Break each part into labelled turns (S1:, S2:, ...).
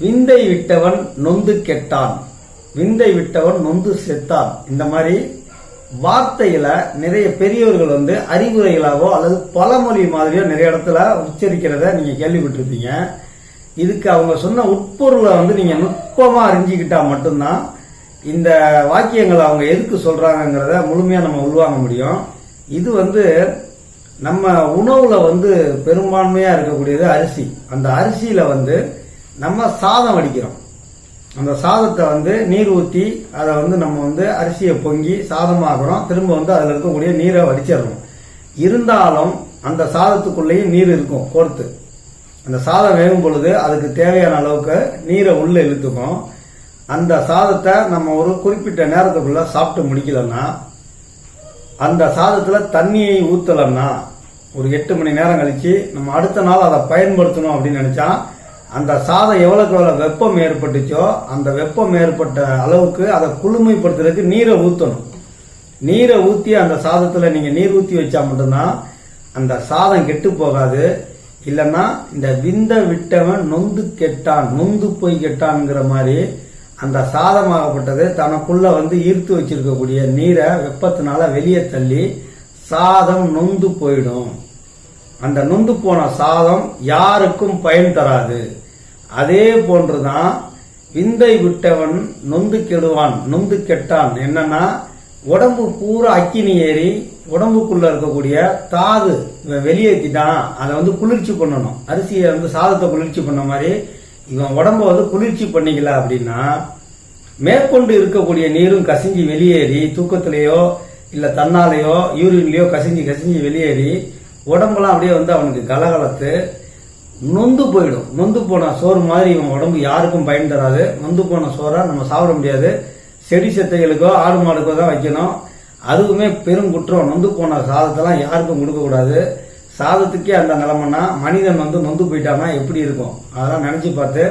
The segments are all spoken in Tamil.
S1: விந்தை விட்டவன் நொந்து கெட்டான். விந்தை விட்டவன் நொந்து செத்தான். இந்த மாதிரி வார்த்தையில நிறைய பெரியவர்கள் வந்து அறிவுரைகளாகவோ அல்லது பழமொழி மாதிரியோ நிறைய இடத்துல உச்சரிக்கிறத நீங்க கேள்விப்பட்டிருப்பீங்க. இதுக்கு அவங்க சொன்ன உட்பொருளை வந்து நீங்க நுட்பமா அறிஞ்சிக்கிட்டா மட்டும்தான் இந்த வாக்கியங்களை அவங்க எதுக்கு சொல்றாங்கிறத முழுமையா நம்ம உள்வாங்க முடியும். இது வந்து நம்ம உணவுல வந்து பெரும்பான்மையா இருக்கக்கூடியது அரிசி. அந்த அரிசியில வந்து நம்ம சாதம் வடிக்கிறோம் அந்த சாதத்தை வந்து நீர் ஊற்றி அதை வந்து நம்ம வந்து அரிசியை பொங்கி சாதமாக்குறோம். திரும்ப வந்து அதில் இருக்கக்கூடிய நீரை வடிச்சிடுறோம். இருந்தாலும் அந்த சாதத்துக்குள்ளேயும் நீர் இருக்கும் கோர்த்து. அந்த சாதம் வேகும் பொழுது அதுக்கு தேவையான அளவுக்கு நீரை உள்ள இழுத்துக்கும். அந்த சாதத்தை நம்ம ஒரு குறிப்பிட்ட நேரத்துக்குள்ள சாப்பிட்டு முடிக்கலன்னா அந்த சாதத்தில் தண்ணியை ஊத்தலன்னா ஒரு எட்டு மணி நேரம் கழிச்சு நம்ம அடுத்த நாள் அதை பயன்படுத்தணும் அப்படின்னு நினைச்சா அந்த சாதம் எவ்வளவுக்கு எவ்வளவு வெப்பம் ஏற்பட்டுச்சோ அந்த வெப்பம் ஏற்பட்ட அளவுக்கு அதை குளுமைப்படுத்துறதுக்கு நீரை ஊத்தணும். நீரை ஊத்தி அந்த சாதத்துல நீங்க நீர் ஊத்தி வச்சா மட்டும்தான் அந்த சாதம் கெட்டு போகாது. இல்லைன்னா இந்த விந்த விட்டவன் நொந்து கெட்டான் நொந்து போய் கெட்டான்ங்கிற மாதிரி அந்த சாதமாகப்பட்டது தனக்குள்ள வந்து ஈர்த்து வச்சிருக்கக்கூடிய நீரை வெப்பத்தினால வெளியே தள்ளி சாதம் நொந்து போயிடும். அந்த நொந்து போன சாதம் யாருக்கும் பயன் தராது. அதே போன்றுதான் விந்தை விட்டவன் நொந்து கெடுவான் நொந்து கெட்டான். என்னன்னா உடம்பு பூரா அக்கினி ஏறி உடம்புக்குள்ள இருக்கக்கூடிய தாது இவன் வெளியேற்றிட்டான் அதை வந்து குளிர்ச்சி பண்ணணும். அரிசியை வந்து சாதத்தை குளிர்ச்சி பண்ண மாதிரி இவன் உடம்ப வந்து குளிர்ச்சி பண்ணிக்கல அப்படின்னா மேற்கொண்டு இருக்கக்கூடிய நீரும் கசிஞ்சு வெளியேறி தூக்கத்திலேயோ இல்லை தன்னாலேயோ யூரின்லேயோ கசிஞ்சு கசிஞ்சு வெளியேறி உடம்பெல்லாம் அப்படியே வந்து அவனுக்கு கலகலத்து நொந்து போயிடும். நொந்து போன சோறு மாதிரி இவன் உடம்பு யாருக்கும் பயன் தராது. நொந்து போன சோறை நம்ம சாப்பிட முடியாது. செடி செத்தைகளுக்கோ ஆடு மாடுக்கோ தான் வைக்கணும். அதுவுமே பெரும் குற்றம். நொந்து போன சாதத்தெல்லாம் யாருக்கும் கொடுக்கக்கூடாது சாதத்துக்கே அந்த நிலமன்னா மனிதன் வந்து நொந்து போயிட்டான்னா எப்படி இருக்கும்? அதெல்லாம் நினைச்சு பார்த்து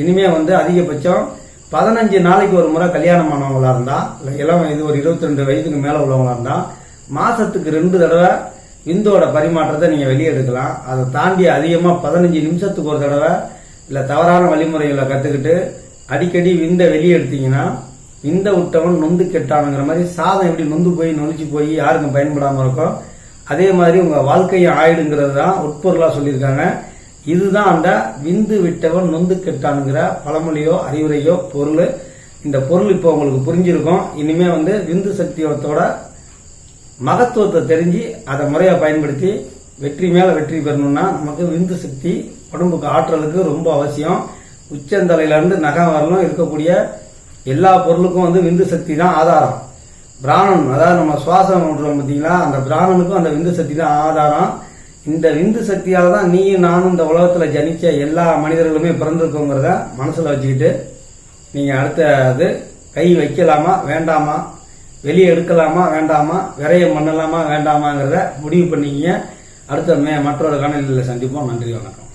S1: இனிமே வந்து அதிகபட்சம் பதினஞ்சு நாளைக்கு ஒரு முறை கல்யாணம் ஆனவங்களா இருந்தா இல்ல இளம் இது ஒரு இருபத்தி ரெண்டு வயதுக்கு மேல உள்ளவங்களா இருந்தா மாசத்துக்கு ரெண்டு தடவை விந்தோட பரிமாற்றத்தை நீங்கள் வெளியே எடுக்கலாம். அதை தாண்டி அதிகமாக பதினஞ்சு நிமிஷத்துக்கு ஒரு தடவை இல்லை தவறான வழிமுறைகளை கற்றுக்கிட்டு அடிக்கடி விந்த வெளியே எடுத்தீங்கன்னா விந்த விட்டவன் நொந்து கெட்டானுங்கிற மாதிரி சாதம் எப்படி நொந்து போய் நொழிச்சு போய் யாருக்கும் பயன்படாமல் இருக்கும். அதே மாதிரி உங்கள் வாழ்க்கையும் ஆயிடுங்கிறது தான் உட்பொருளாக சொல்லியிருக்காங்க. இதுதான் அந்த விந்து விட்டவன் நொந்து கெட்டானுங்கிற பழமொழியோ அறிவுரையோ பொருள். இந்த பொருள் இப்போ உங்களுக்கு புரிஞ்சிருக்கும். இனிமே வந்து விந்து சக்தியோட மகத்துவத்தை தெரிஞ்சு அதை முறையாக பயன்படுத்தி வெற்றி மேலே வெற்றி பெறணும்னா நமக்கு விந்து சக்தி உடம்புக்கு ஆற்றலுக்கு ரொம்ப அவசியம். உச்சந்தலையிலேருந்து நகம் வரலும் இருக்கக்கூடிய எல்லா பொருளுக்கும் வந்து விந்து சக்தி தான் ஆதாரம். பிராணன் அதாவது நம்ம சுவாசம் விடுறோம் பார்த்தீங்களா அந்த பிராணனுக்கும் அந்த விந்து சக்தி தான் ஆதாரம். இந்த விந்து சக்தியால் தான் நீயும் நானும் இந்த உலகத்தில் ஜனிச்ச எல்லா மனிதர்களுமே பிறந்திருக்கோங்கிறத மனசில் வச்சுக்கிட்டு நீங்கள் அடுத்த அது கை வைக்கலாமா வேண்டாமா? வெளியே எடுக்கலாமா வேண்டாமா விரையம் பண்ணலாமா வேண்டாமாங்கிறத முடிவு பண்ணிக்கிங்க. அடுத்த மே மற்றொரு காணொலியில் சந்திப்போம். நன்றி வணக்கம்.